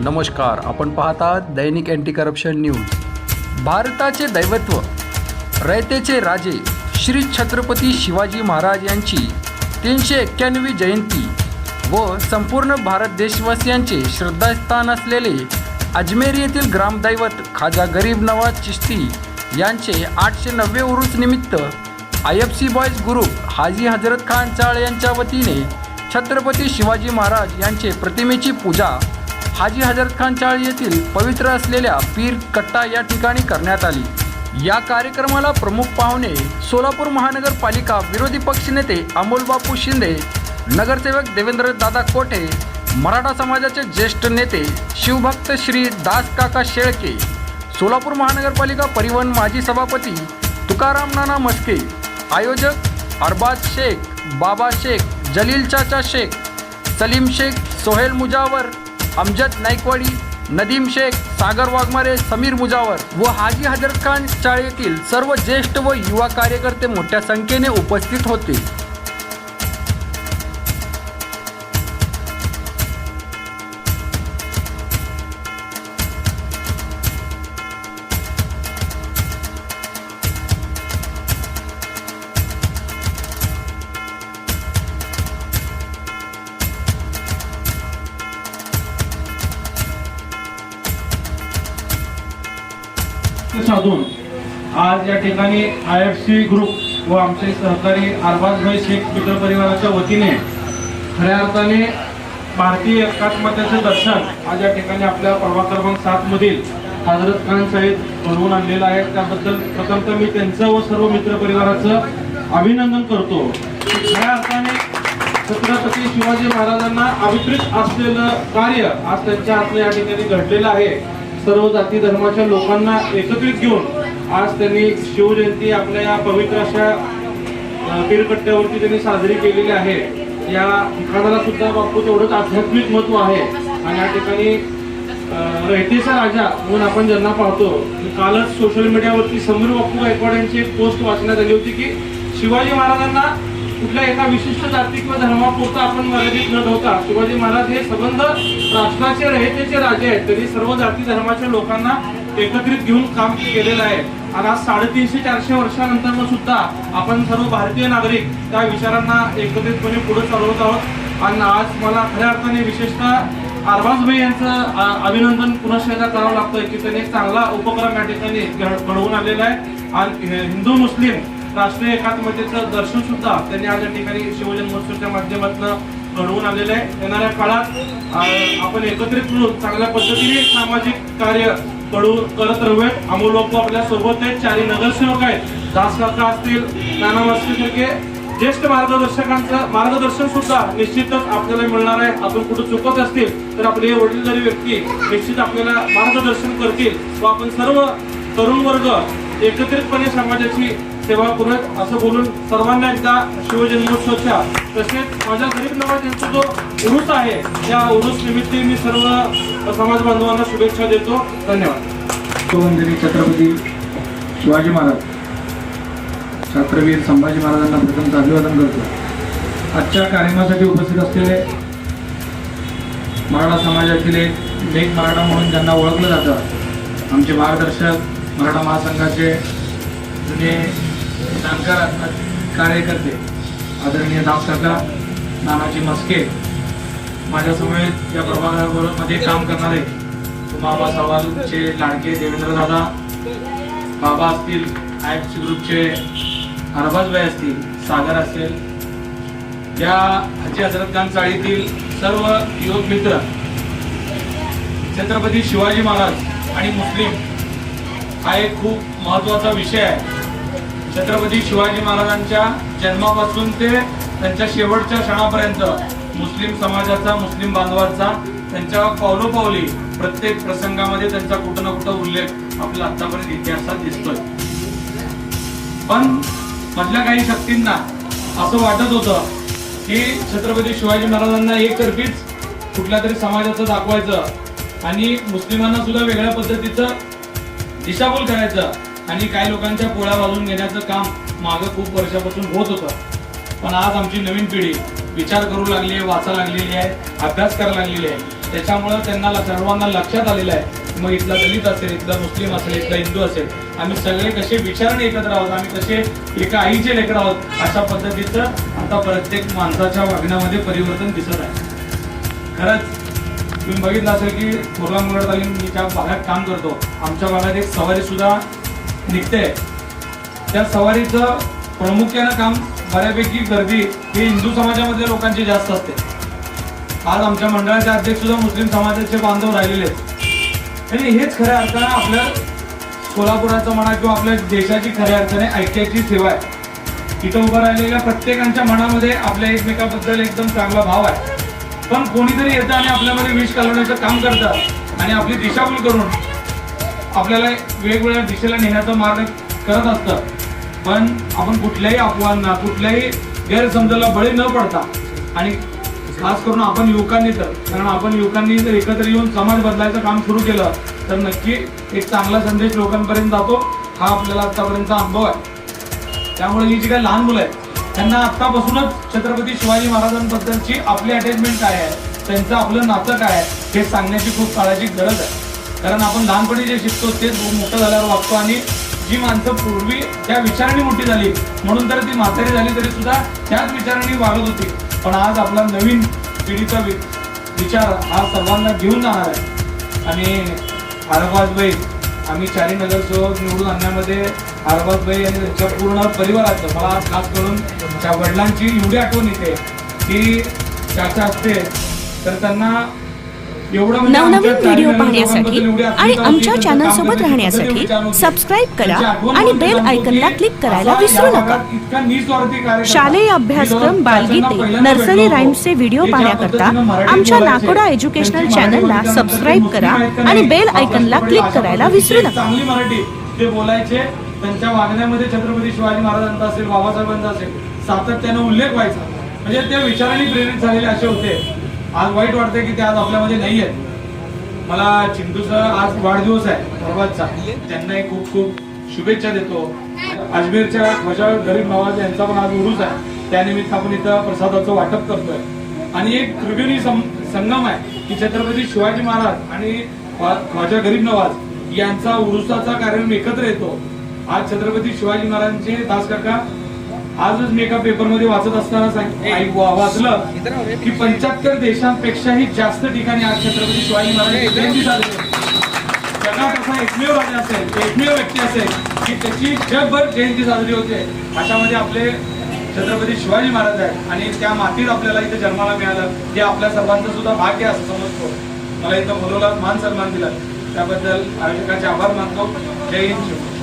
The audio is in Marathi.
नमस्कार आपण पाहतात दैनिक अँटी करप्शन न्यूज भारताचे दैवत्व रयतेचे राजे श्री छत्रपती शिवाजी महाराज यांची तीनशे एक्क्याण्णवी जयंती व संपूर्ण भारत देशवासियांचे श्रद्धास्थान असलेले अजमेर येथील ग्रामदैवत खाजा गरीब नवाज चिश्ती यांचे आठशे नव्वे उरूस निमित्त I F C boys group Haji Hazrat Khan चाळ यांच्या वतीने छत्रपती शिवाजी महाराज यांचे प्रतिमेची पूजा हाजी हजरत खान चाळ येथील पवित्र असलेल्या पीर कट्टा या ठिकाणी करण्यात आली. या कार्यक्रमाला प्रमुख पाहुणे सोलापूर महानगरपालिका विरोधी पक्षनेते अमोल बापू शिंदे नगरसेवक देवेंद्र दादा कोठे मराठा समाजाचे ज्येष्ठ नेते शिवभक्त श्री दास काका शेळके सोलापूर महानगरपालिका परिवहन माजी सभापती तुकाराम नाना मस्के आयोजक अरबाज शेख बाबा शेख जलील चाचा शेख सलीम शेख सोहेल मुजावर अमजद नाईकवाडी नदीम शेख सागर वाघमारे समीर मुजावर व हाजी हजरत खान शाळेतील सर्व ज्येष्ठ व युवा कार्यकर्ते मोठ्या संख्येने उपस्थित होते. साधून. आज या ठिकाणी आय एफ सी ग्रुप व आमचे सहकारी अरबाजभाई शेख मित्र परिवाराच्या वतीने खऱ्या अर्थाने भारतीय एकात्मतेचे दर्शन आज या ठिकाणी आपल्या प्रभाग क्रमांक सात मधील हजरत खान साहेब घडवून आणलेलं आहे. त्याबद्दल प्रथमतः मी त्यांचं व सर्व मित्र परिवाराचं अभिनंदन करतो. खऱ्या अर्थाने छत्रपती शिवाजी महाराजांना अभिप्रित असलेलं कार्य आज त्यांच्या हातनं या ठिकाणी घडलेलं आहे. सर्व जाती धर्माच्या लोकांना एकत्रित घेऊन आज त्यांनी शिवजयंती आपल्या या पवित्र अशा पीरकट्ट्यावरती त्यांनी साजरी केलेली आहे. या ठिकाणाला सुद्धा बापू तेवढंच आध्यात्मिक महत्त्व आहे. आणि या ठिकाणी अ, रयतेचा राजा म्हणून आपण ज्यांना पाहतो कालच सोशल मीडियावरती समीर बापू गायकवाड यांची एक पोस्ट वाचण्यात आली होती की शिवाजी महाराजांना कुठल्या एका विशिष्ट जाती किंवा धर्मापुरता आपण मर्यादित न ठेवता शिवाजी महाराज हे संबंध राष्ट्राचे रहितेचे राजे आहेत तरी सर्व जाती धर्माच्या लोकांना एकत्रित घेऊन काम केलेलं आहे. आणि आज साडेतीनशे चारशे वर्षानंतर सुद्धा आपण सर्व भारतीय नागरिक त्या विचारांना एकत्रितपणे पुढे चालवत आहोत. आणि आज मला खऱ्या अर्थाने विशेषतः अरबाजभाई यांचं अभिनंदन पुनश्च एकदा करावं लागतं की त्यांनी एक चांगला उपक्रम या ठिकाणी घडवून आलेला आहे. आणि हिंदू मुस्लिम राष्ट्रीय एकात्मतेचं दर्शन सुद्धा त्यांनी आज या ठिकाणी शिवजन महोत्सवच्या माध्यमातून घडवून आलेलं आहे. येणाऱ्या काळात आपण एकत्रित मिळून चांगल्या पद्धतीने सामाजिक कार्य घडवून करत राहूयात. अमोल बापू आपल्यासोबत आहेत चारी नगरसेवक आहेत. दासकाका असतील नाना सारखे ज्येष्ठ मार्गदर्शकांचं मार्गदर्शन सुद्धा निश्चितच आपल्याला मिळणार आहे. आपण कुठे चुकत असतील तर आपले वडीलधारी व्यक्ती निश्चित आपल्याला मार्गदर्शन करतील व आपण सर्व तरुण वर्ग एकत्रितपणे समाजाची सेवा पुरत असं बोलून सर्वांना एकदा शिवजन्मोत्सवच्या तसेच माझ्या गरीब नवाज यांचा जो उरुस आहे या उरुस निमित्त मी सर्व समाज बांधवांना शुभेच्छा देतो. धन्यवाद. वंदनी छत्रपती शिवाजी महाराज छात्रवीर संभाजी महाराजांना प्रथम अभिवादन करतो. आजच्या कार्यक्रमासाठी उपस्थित असलेले मराठा समाजातील एक लेख मराठा म्हणून ज्यांना ओळखलं जातं आमचे मार्गदर्शक मराठा महासंघाचे जुने जाणकार कार्यकर्ते आदरणीय दास नानाजी मस्के माझ्यासमवेत या प्रभागामध्ये काम करणारे मामा सवालचे लाडके देवेंद्र दादा बाबा असतील आय ग्रुपचे अरबाजबाई असतील सागर असेल या हजी हजरत खान चाळीतील सर्व युवक मित्र छत्रपती शिवाजी महाराज आणि मुस्लिम हा एक खूप महत्त्वाचा विषय आहे. छत्रपती शिवाजी महाराजांच्या जन्मापासून ते त्यांच्या शेवटच्या क्षणापर्यंत मुस्लिम समाजाचा मुस्लिम बांधवांचा त्यांच्या पावलोपावली प्रत्येक प्रसंगामध्ये त्यांचा कुठं ना कुठं उल्लेख आपल्या आतापर्यंत इतिहासात दिसतोय. पण मधल्या काही शक्तींना असं वाटत होतं की छत्रपती शिवाजी महाराजांना एकतर्फीच कुठल्या तरी समाजाचं दाखवायचं आणि मुस्लिमांना सुद्धा वेगळ्या पद्धतीचं दिशाभूल करायचं आणि काही लोकांच्या पोळ्या वाजून घेण्याचं काम मागं खूप वर्षापासून होत होतं. पण आज आमची नवीन पिढी विचार करू लागली आहे वाचा लागलेली आहे अभ्यास करायला लागलेली आहे. त्याच्यामुळं त्यांना सर्वांना लक्षात आलेलं आहे. मग इथला दलित असेल इथला मुस्लिम असेल इथला हिंदू असेल आम्ही सगळे कसे विचारणे एकत्र आहोत आम्ही कसे एका आईचे लेकर आहोत अशा पद्धतीचं आता प्रत्येक माणसाच्या वागण्यामध्ये परिवर्तन दिसत आहे. खरंच तुम्ही बघितलं असेल की थोरला मुरड तालीम मी त्या भागात काम करतो आमच्या भागात एक सवारी सुद्धा निघते त्या सवारीचं प्रामुख्यानं काम बऱ्यापैकी गर्दी ही हिंदू समाजामधल्या लोकांची जास्त असते. आज आमच्या मंडळाचे अध्यक्ष सुद्धा मुस्लिम समाजाचे बांधव राहिलेले आहेत. आणि हेच खऱ्या अर्थानं आपल्या सोलापुराचं म्हणा किंवा आपल्या देशाची खऱ्या अर्थाने ऐक्याची सेवा आहे. इथं उभं राहिलेल्या प्रत्येकांच्या मनामध्ये आपल्या एकमेकाबद्दल एकदम चांगला भाव आहे. पण कोणीतरी येतं आणि आपल्यामध्ये विष घालवण्याचं काम करतात आणि आपली दिशाभूल करून आपल्याला वेगवेगळ्या दिशेला नेण्याचा मार्ग करत असतं. पण आपण कुठल्याही अफवांना कुठल्याही गैरसमजाला बळी न पडता आणि खास करून आपण युवकांनी तर कारण आपण युवकांनी जर एकत्र येऊन समाज बदलायचं काम सुरू केलं तर नक्की एक चांगला संदेश लोकांपर्यंत जातो. हा आपल्याला आतापर्यंतचा अनुभव आहे. त्यामुळे ही जी काही लहान मुलं आहेत त्यांना आत्तापासूनच छत्रपती शिवाजी महाराजांबद्दलची आपली अटॅचमेंट काय आहे त्यांचं आपलं नातं काय आहे हे सांगण्याची खूप काळाची गरज आहे. कारण आपण लहानपणी जे शिकतो तेच मोठं झाल्यावर वागतो आणि जी माणसं पूर्वी त्या विचाराने मोठी झाली म्हणून तर ती म्हातारी झाली तरी सुद्धा त्याच विचाराने वागत होती. पण आज आपला नवीन पिढीचा वि- विचार हा सर्वांना घेऊन जाणार आहे. आणि हरबाजबाई आम्ही चारी नगरसेवक निवडून आणण्यामध्ये हरबाजबाई आणि त्यांच्या पूर्ण परिवाराचं मला आज खास करून त्या वडिलांची एवढी आठवण येते की त्याच्या असते तर त्यांना नवनवीन आमच्या चारी व्हिडिओ पाहण्यासाठी आणि आमच्या चॅनल सोबत राहण्यासाठी. सबस्क्राईब करा आणि बेल आयकनला क्लिक करायला विसरू नका. शालेय अभ्यासक्रम बालगीते नर्सरी राईम्सचे व्हिडिओ ते पाहण्याकरता आमच्या नाकोडा एज्युकेशनल चॅनलला सबस्क्राईब करा आणि? बेल आयकनला क्लिक करायला विसरू नका. चांगली मराठी ते बोलायचे त्यांच्या वागण्यामध्ये छत्रपती शिवाजी महाराजांचा असेल बाबासाहेबांचा असेल सातत्यानं उल्लेख व्हायचा. म्हणजे त्या विचारांनी प्रेरित झालेले असे होते. आज वाईट वाटतंय की ते आज आपल्यामध्ये नाही आहेत. मला चिंटूचा आज वाढदिवस आहे परवाचा त्यांनाही खूप खूप शुभेच्छा देतो. अजमेरच्या ध्वजा गरीब नवाज यांचा पण आज उरूस आहे. त्यानिमित्त आपण इथं प्रसादाचं वाटप करतोय. आणि एक त्रिवेणी संगम आहे की छत्रपती शिवाजी महाराज आणि ख्वाजा गरीब नवाज यांचा उरुसाचा कार्यक्रम एकत्र येतो. आज छत्रपती शिवाजी महाराजांचे दास काका आजच मी एका पेपरमध्ये वाचत असताना वाचलं की पंच्याहत्तर देशांपेक्षाही जास्त ठिकाणी आज छत्रपती शिवाजी महाराजांची जयंती साजरी होते. जगात असा एकमेव राजा असेल एकमेव व्यक्ती असेल की त्याची जगभर जयंती साजरी होते. अशामध्ये आपले छत्रपती शिवाजी महाराज आहेत आणि त्या मातीत आपल्याला इथे जन्माला मिळालं. हे आपल्या सर्वांचं सुद्धा भाग्य असं समजतो. मला इथं बोलवला मान सन्मान दिला त्याबद्दल आयोजकाचे आभार मानतो. जय हिंद.